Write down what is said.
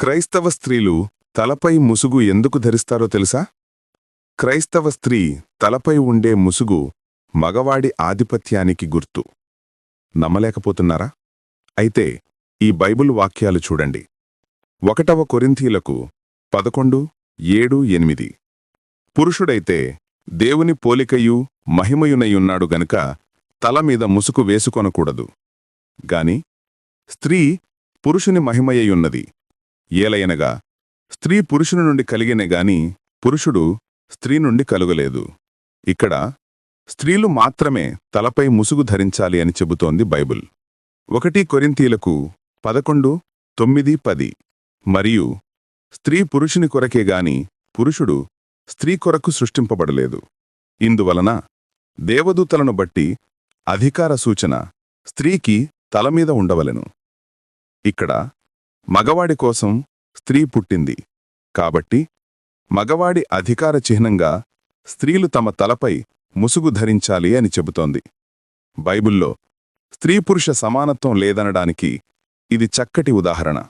క్రైస్తవ స్త్రీలు తలపై ముసుగు ఎందుకు ధరిస్తారో తెలుసా? క్రైస్తవ స్త్రీ తలపై ఉండే ముసుగు మగవాడి ఆధిపత్యానికి గుర్తు. నమ్మలేకపోతున్నారా? అయితే ఈ బైబుల్ వాక్యాలు చూడండి. ఒకటవ కొరింథీలకు పదకొండు ఏడు ఎనిమిది. పురుషుడైతే దేవుని పోలికయు మహిమయునయున్నాడు గనుక తలమీద ముసుకు ముసుగు వేసుకొనకూడదు. గాని స్త్రీ పురుషుని మహిమయ్యున్నది ఏలయనగా స్త్రీ పురుషుని నుండి కలిగినే గాని పురుషుడు స్త్రీ నుండి కలుగలేదు. ఇక్కడ స్త్రీలు మాత్రమే తలపై ముసుగు ధరించాలి అని చెబుతోంది బైబుల్. ఒకటి కొరింతీలకు పదకొండు తొమ్మిది పది. మరియు స్త్రీ పురుషుని కొరకే గాని పురుషుడు స్త్రీ కొరకు సృష్టింపబడలేదు. ఇందువలన దేవదూతలను బట్టి అధికార సూచన స్త్రీకి తలమీద ఉండవలెను. ఇక్కడ మగవాడి కోసం స్త్రీ పుట్టింది. కాబట్టి మగవాడి అధికార చిహ్నంగా స్త్రీలు తమ తలపై ముసుగు ధరించాలి అని చెబుతోంది. బైబుల్లో స్త్రీ పురుష సమానత్వం లేదనడానికి ఇది చక్కటి ఉదాహరణ.